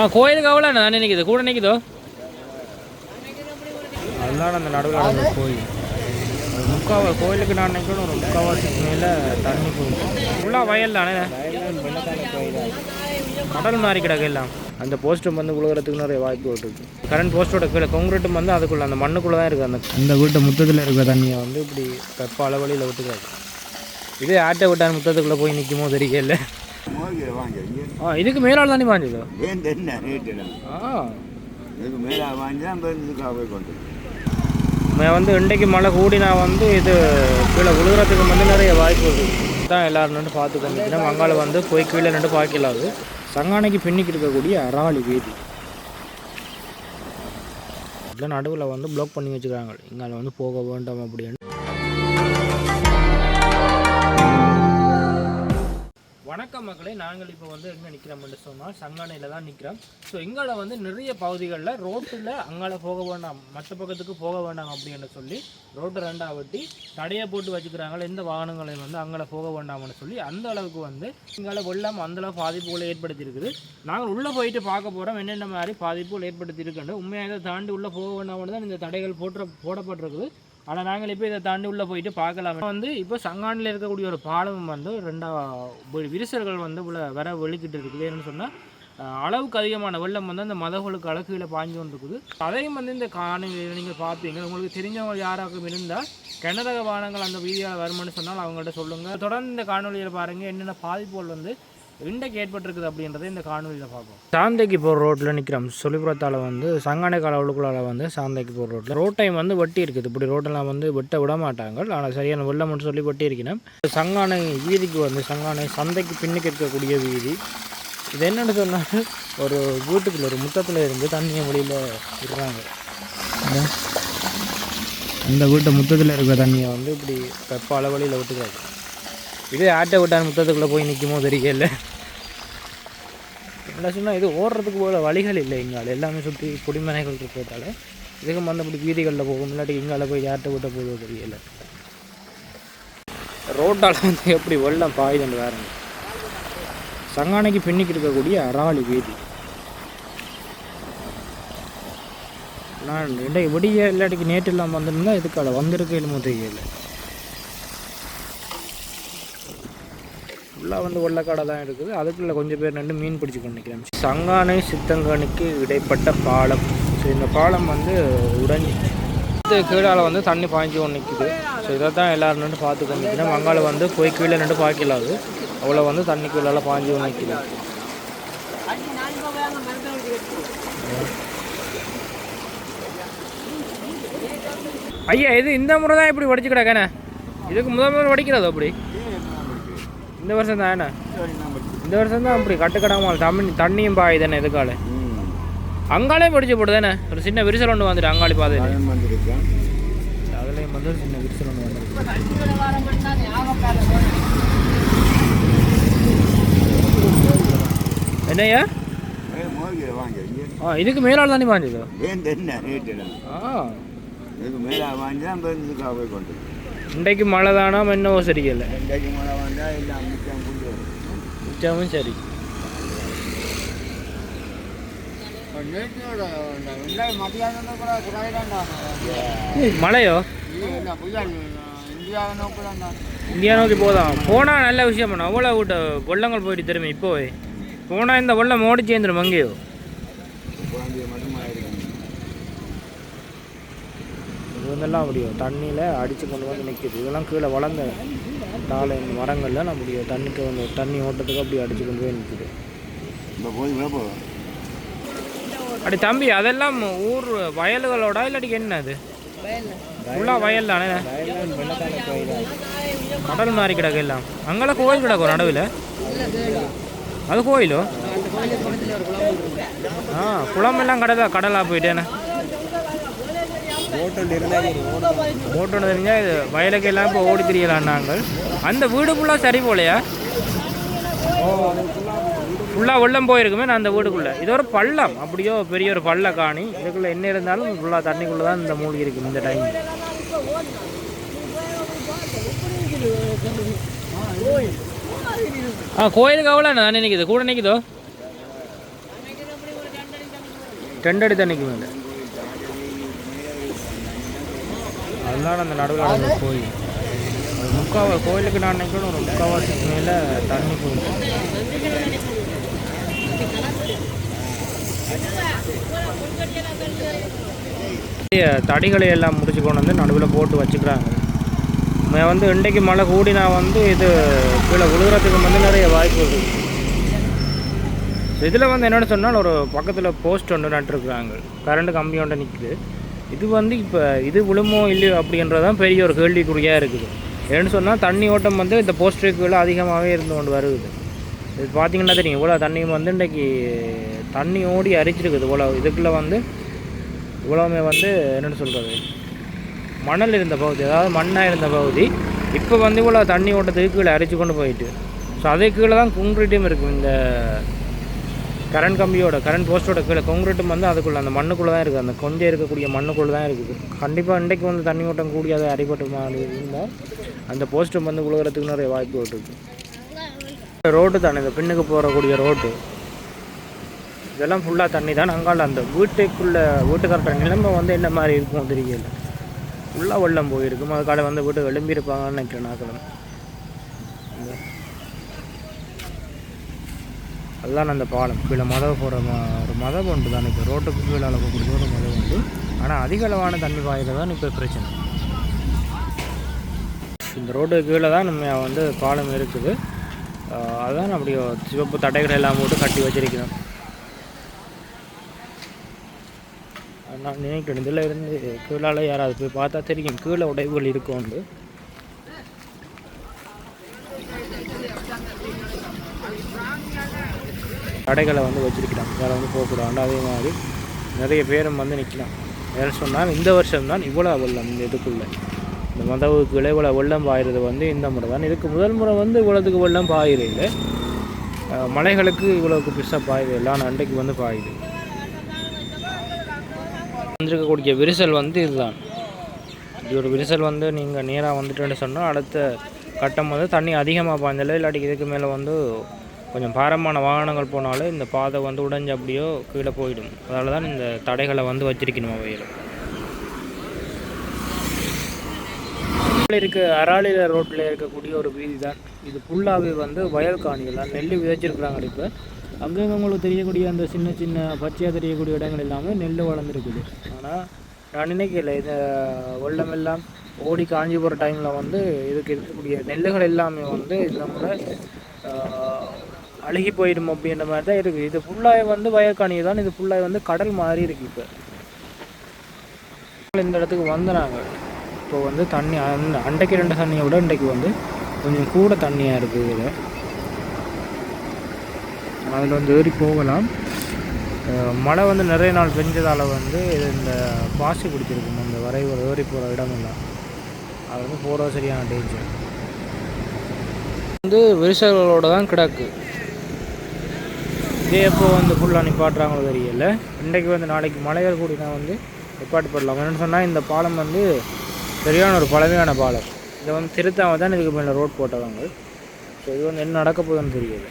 ஆ கோயிலுக்கு அவ்வளோ நான் நினைக்குது. கூட நிற்குதோ அதுதான் அந்த நடுவில் அந்த கோயில். முக்காவா கோயிலுக்கு நான் நினைக்கணும் ஒரு முக்காவாசிக்கு மேலே தண்ணி போகும் ஃபுல்லாக வயல் தானே? கடல் மாதிரி கிடக்கு எல்லாம். அந்த போஸ்ட்டும் வந்து உழுகிறதுக்கு நிறைய வாய்ப்பு இருக்கு கரண்ட் போஸ்ட்டோட கீழே கொங்கிரட்டும் வந்து அதுக்குள்ள அந்த மண்ணுக்குள்ளே தான் இருக்குது அந்த அந்த வீட்டு முத்தத்தில் இருக்கிற தண்ணியை வந்து இப்படி வெப்ப அளவழியில் விட்டுக்காது இதே ஆட்டை விட்டான் முத்தத்துக்குள்ளே போய் நிற்குமோ தெரியல. ஆ இதுக்கு மேலால் தானே பாஞ்சதோ ஏன் என்ன ரேட்டு ஆ. இதுக்கு மேலே வாங்கி தான் பெருந்துக்காக போய் கொண்டு நான் வந்து இன்றைக்கு மழை கூடினா வந்து இது கீழே விழுகிறதுக்கு வந்து நிறைய வாய்ப்பு இருக்குது தான் எல்லாரும் நின்று பார்த்து கொண்டிருக்கணும் மங்காள வந்து போய் கீழே நின்று பார்க்கலாது. சங்கானைக்கு பின்னிக்கு இருக்கக்கூடிய அராளி வீதி. நடுவில் வந்து ப்ளாக் பண்ணி வச்சுக்கிறாங்க. இங்கே வந்து போக வேண்டாம் அப்படின்னு. வணக்கம் மக்களே நாங்கள் இப்போ வந்து எங்கே நிற்கிறோம்னு சொன்னால் சங்கானையில் தான் நிற்கிறோம் ஸோ எங்களை வந்து நிறைய பகுதிகளில் ரோட்டில் அங்கால போக வேண்டாம் மற்ற பக்கத்துக்கு போக வேண்டாம் அப்படின்னு சொல்லி ரோட்டை ரெண்டாக வெட்டி தடையை போட்டு வச்சுக்கிறாங்களே எந்த வாகனங்களையும் வந்து அங்கால போக வேண்டாம்னு சொல்லி அந்த அளவுக்கு வந்து எங்களால் வெள்ளம் அந்த அளவு பாதிப்புகளை ஏற்படுத்தியிருக்குது. நாங்கள் உள்ளே போயிட்டு பார்க்க போகிறோம் என்னென்ன மாதிரி பாதிப்புகள் ஏற்படுத்தியிருக்குன்னு. உண்மையாக இதை தாண்டி உள்ளே போக வேண்டாம்னு தான் இந்த தடைகள் போட்டு போடப்பட்டிருக்குது. ஆனால் நாங்கள் இப்போ இதை தாண்டி உள்ளே போயிட்டு பார்க்கலாம். வந்து இப்போ சங்கானில் இருக்கக்கூடிய ஒரு பாலம் வந்து ரெண்டா விரிசல்கள் வந்து உள்ள வர வெளிக்கிட்டு இருக்குது. ஏன்னு சொன்னால் அளவுக்கு அதிகமான வெள்ளம் வந்து அந்த மதகுகளுக்கு அழகுகளை பாஞ்சு கொண்டு அதையும் வந்து இந்த காணொலியில் நீங்கள் பார்ப்பீங்க. உங்களுக்கு தெரிஞ்சவங்க யாராக்கும் இருந்தால் கனரக வாகனங்கள் அந்த வீதியால் வருமானு சொன்னால் அவங்கள்ட்ட சொல்லுங்கள் தொடர்ந்து இந்த காணொலியில் பாருங்கள் என்னென்ன பாதிப்புகள் வந்து இன்றைக்கு ஏற்பட்டிருக்குது அப்படின்றத இந்த காணொலியில் பார்ப்போம். சாந்தைக்கு போகிற ரோட்டில் நிற்கிறோம் சொல்லிபுரத்தால் வந்து சங்கானை காலவளுக்குள்ளால வந்து சாந்தைக்கு போகிற ரோட்டில் ரோட் டைம் வந்து வெட்டி இருக்குது. இப்படி ரோட்டெல்லாம் வந்து வெட்ட விட மாட்டாங்க. ஆனால் சரியான வெள்ளம் மட்டும் சொல்லி வெட்டி இருக்கணும் சங்கானை வீதிக்கு வந்து சங்கானை சந்தைக்கு பின்னுக்கு இருக்கக்கூடிய வீதி. இது என்னென்னு சொன்னால் ஒரு வீட்டுக்குள்ள ஒரு முத்தத்தில் இருந்து தண்ணியை வெளியில் விடுறாங்க. அந்த வீட்டு முத்தத்தில் இருக்கிற தண்ணியை வந்து இப்படி வெப்ப அளவழியில் விட்டுக்கிறாங்க. இதே ஆட்டை விட்டான் முத்தத்துக்குள்ளே போய் நிற்குமோ தெரியல. என்ன சொன்னால் இது ஓடுறதுக்கு போல வழிகள் இல்லை எங்கால் எல்லாமே சுற்றி குடிமனைகள் இருக்கிறதால. இதுக்கு மந்தபடி வீதிகளில் போகும். இல்லாட்டி இங்கால போய் யார்கிட்ட விட்ட போதோ தெரியல. ரோட்டால் வந்து எப்படி வெள்ளம் பாயுதுன்னு வேறுங்க சங்கானைக்கு பின்னிக்கு இருக்கக்கூடிய அராளி வீதி. நான் இன்றைக்கு விடிய இல்லாட்டிக்கு நேற்று இல்லாமல் வந்திருந்தா இதுக்கால வந்திருக்க இல்லை தெரியல. ஃபுல்லாக வந்து வெள்ளக்காடை தான் இருக்குது. அதுக்குள்ளே கொஞ்சம் பேர் நின்று மீன் பிடிச்சி கொண்டு நிற்கிறேன் சங்கானை சித்தங்கானுக்கு இடைப்பட்ட பாலம். ஸோ இந்த பாலம் வந்து உடஞ்சி இது கீழால் வந்து தண்ணி பாய்ஞ்சி ஒன்று நிற்குது ஸோ இதை தான் எல்லோரும் நின்று பார்த்து கொண்டு நிற்கிறேன் மங்கால வந்து போய் கீழே நின்று பார்க்கலாது. அவ்வளோ வந்து தண்ணி கீழால் பாய்ஞ்சி ஒன்று நிற்குது ஐயா இது இந்த முறை தான் இப்படி வடிச்சு கிடக்கண்ணே இதுக்கு முதல் முறை வடிக்கிறதோ அப்படி? இந்த வருஷம் தான் என்ன? இந்த வருஷம் தான் அப்படி கட்டுக்கடாமல் தண்ணி தண்ணியும் பாயுதானே எதுக்கால? அங்காலே படிச்சு போடுதானே ஒரு சின்ன விரிசல் ஒன்று வந்துட்டு அங்காளி வந்திருக்கேன் அதுலேயும் வந்து ஒரு சின்ன விரிசல் ஒன்று வந்துருக்கு. இங்கே. ஆ இதுக்கு மேலால் தானே பாஞ்சதோ ஏன் என்ன ரேட்டு ஆ. இதுக்கு மேலே வாங்கி தான் போய் கொண்டு இன்றைக்கு மழை தானா என்னவோ சரியில்லை. ரெண்டாயிரத்தி மழை வந்தால் எல்லாம் மிச்சமும் சரி. மழையோ? இந்தியா நோக்கி போதான் போனால் நல்ல விஷயம் பண்ண அவ்வளோ விட்ட வெள்ளங்கள் போயிட்டு திரும்பி இப்போவே. போனால் இந்த வெள்ளம் ஓடி சேர்ந்துடும் அங்கேயோ. இது வந்தெல்லாம் முடியும். தண்ணியில் அடித்து கொண்டு வந்து நிற்கிது இதெல்லாம் கீழே வளர்ந்த தாழை மரங்கள்லாம் நான் முடியும். தண்ணிக்கு வந்து தண்ணி ஓட்டத்துக்கு அப்படி அடித்து கொண்டு போய் நிற்குது அடி தம்பி அதெல்லாம் ஊர் வயல்களோட இல்லாட்டி என்ன அது? ஃபுல்லாக வயல் தானே? கடல் மாதிரி கிடக்கு எல்லாம். அங்கெல்லாம் கோயில் கிடக்கும் நடுவில்? அது கோயிலோ? ஆ குளம் எல்லாம் கடலா கடலாக போயிட்டேனே. ஹோட்டல் போட்டோன்னு தெரிஞ்சால் இது வயலுக்கு எல்லாம் இப்போ ஓடி தெரியலாம் நாங்கள். அந்த வீடு ஃபுல்லாக சரி போலையா? ஃபுல்லாக வெள்ளம் போயிருக்குமே நான் அந்த வீடுக்குள்ளே. இது ஒரு பள்ளம். அப்படியோ பெரிய ஒரு பள்ள காணி. இதுக்குள்ளே என்ன இருந்தாலும் ஃபுல்லாக தண்ணிக்குள்ளே தான் இந்த மூழ்கி இருக்கும் இந்த டைம் ஆ கோயிலுக்கு அவ்வளோ நான் நினைக்குது கூட நிற்கிதோ டெண்டடி தண்ணிக்குமே தண்ணிக்கு மேலே அதனால அந்த நடுவில் நடந்த கோயில் ஒரு முக்காவா கோயிலுக்கு நான் நினைக்கிறேன் ஒரு முக்காவாசிக்கு மேலே தண்ணி போயிடும் பெரிய தடிகளை எல்லாம் முடிச்சு கொண்டு வந்து நடுவில் போட்டு வச்சுக்கிறாங்க. இவன் வந்து இன்றைக்கு மழை கூடினா வந்து இது கீழே விழுகிறதுக்கு வந்து நிறைய வாய்ப்பு இருக்குது இதில் வந்து என்னென்னு சொன்னால் ஒரு பக்கத்தில் போஸ்ட் ஒன்று நட்டுருக்குறாங்க. கரண்ட் கம்பி ஒன்று நிற்குது இது வந்து இப்போ இது விழுமோ இல்லையோ அப்படின்றதான் பெரிய ஒரு கேள்விக்குறியாக இருக்குது. ஏன்னு சொன்னால் தண்ணி ஓட்டம் வந்து இந்த போஸ்டருக்குள்ள அதிகமாகவே இருந்து கொண்டு வருது. இது பார்த்தீங்கன்னா தெரியும் இவ்வளோ தண்ணி வந்து இன்றைக்கி தண்ணி ஓடி அரிச்சிருக்குது. இவ்வளோ இதுக்குள்ளே வந்து இவ்வளவுமே வந்து என்னென்னு சொல்கிறது மணல் இருந்த பகுதி அதாவது மண்ணாக இருந்த பகுதி இப்போ வந்து இவ்வளோ தண்ணி ஓட்டத்துக்கு கீழே அரிச்சு கொண்டு போயிட்டு. ஸோ அதுக்கு கீழே தான் குங்க்ரீட்டும் இருக்கும் இந்த கரண்ட் கம்பியோட கரண்ட் போஸ்ட்டோட கீழே கொங்கிரீட்டும் வந்து அதுக்குள்ளே அந்த மண்ணுக்குள்ளே தான் இருக்குது அந்த கொஞ்சம் இருக்கக்கூடிய மண்ணுக்குள்ளே தான் இருக்குது. கண்டிப்பாக இன்றைக்கு வந்து தண்ணி ஓட்டம் கூடி அடிபட்டு மாதிரி இருந்தால் அந்த போஸ்ட்டும் வந்து விழுகிறதுக்கு நிறைய வாய்ப்பு இருக்குது ரோடு தானே இந்த பின்னுக்கு போகக்கூடிய ரோடு இதெல்லாம் ஃபுல்லாக தண்ணி தான் அங்கால அந்த வீட்டுக்குள்ளே வீட்டுக்காரட்ட நிலைமை வந்து என்ன மாதிரி இருக்கும் தெரியல. ஃபுல்லாக வெள்ளம் போயிருக்கும். அதுக்காக வந்து வீட்டு எழும்பியிருப்பாங்கன்னு நினைக்கிறேன் நாக்களும் அதுதான் அந்த பாலம். கீழே மதவை போகிற ஒரு மதம் உண்டு தான் இப்போ ரோட்டுக்கு கீழே போகக்கூடிய ஒரு மதம் உண்டு ஆனால் அதிக அளவான தண்ணி பாயில தான் இப்போ பிரச்சனை. இந்த ரோட்டுக்கு கீழே தான் நம்ம வந்து பாலம் இருக்குது. அதுதான் அப்படி சிவப்பு தடைகள் எல்லாம் போட்டு கட்டி வச்சிருக்கிறோம். நான் நினைக்கிறேன் இதில் இருந்து கீழால் யாராவது போய் பார்த்தா தெரியும். கீழே உடைவுகள் இருக்கும் தடைகளை கடைகளை வந்து வச்சிருக்கிறாங்க. வேறு வந்து போகக்கூடாது. அதே மாதிரி நிறைய பேரும் வந்து நிற்கலாம் வேறு சொன்னால் இந்த வருஷம் தான் இவ்வளோ வெள்ளம் இந்த இதுக்குள்ளே. இந்த மதவுக்கு இவ்வளோ வெள்ளம் பாயிறது வந்து இந்த முறை தான். இதுக்கு முதல் முறை வந்து இவ்வளோத்துக்கு வெள்ளம் பாயிறது மலைகளுக்கு இவ்வளோக்கு பெருசாக பாயுது. எல்லாம் அண்டைக்கு வந்து பாயுது. வந்திருக்கக்கூடிய விரிசல் வந்து இதுதான். இது ஒரு விரிசல் வந்து நீங்கள் நேராக வந்துட்டுன்னு சொன்னால் அடுத்த கட்டம் வந்து தண்ணி அதிகமாக பாய்ந்தாலும் இல்லாட்டி இதுக்கு மேலே வந்து கொஞ்சம் பாரமான வாகனங்கள் போனாலும் இந்த பாதை வந்து உடைஞ்சு அப்படியோ கீழே போயிடும். அதனால தான் இந்த தடைகளை வந்து வச்சிருக்கணும் அவையில் இருக்க அராலில ரோட்டில் இருக்கக்கூடிய ஒரு வீதி தான் இது ஃபுல்லாகவே வந்து வயல் காணிகள் நெல் விதைச்சிருக்கிறாங்க இப்போ. அங்கங்கே உங்களுக்கு தெரியக்கூடிய அந்த சின்ன சின்ன பச்சையாக தெரியக்கூடிய இடங்கள் எல்லாமே நெல் வளர்ந்துருக்குது. ஆனால் நான் நினைக்கல இந்த வெள்ளம் எல்லாம் ஓடி காஞ்சி போகிற டைமில் வந்து இதுக்கு இருக்கக்கூடிய நெல்லுகள் எல்லாமே வந்து இந்த முறை அழுகி போயிடும் அப்படின்ற மாதிரி தான் இருக்குது இது ஃபுல்லாக வந்து வயக்காணி தான். இது ஃபுல்லாக வந்து கடல் மாதிரி இருக்குது இப்போ. இந்த இடத்துக்கு வந்தாங்க இப்போ வந்து தண்ணி அண்டைக்கு ரெண்டு தண்ணியை விட இன்றைக்கு வந்து கொஞ்சம் கூட தண்ணியாக இருக்குது இதில். அதில் வந்து ஏறி போகலாம். மழை வந்து நிறைய நாள் பெஞ்சதால் வந்து இது இந்த பாசி பிடிச்சிருக்கும். அந்த வரைவு ஏறி போகிற இடமெல்லாம். அது வந்து போகிறது சரியான டேஞ்சர் வந்து விரிசல்களோடு தான் கிடக்கு. இதே எப்போ வந்து ஃபுல்லாக நிப்பாட்டுறாங்களோ தெரியல. இன்றைக்கு வந்து நாளைக்கு மழைகள் கூடினா வந்து நிப்பாட்டு போடலாம். என்னென்னு சொன்னால் இந்த பாலம் வந்து சரியான ஒரு பழமையான பாலம். இதை வந்து திருத்தாம தான் இதுக்கு மேலே ரோட் போட்டவங்க. ஸோ இது வந்து என்ன நடக்க போகுதுன்னு தெரியல.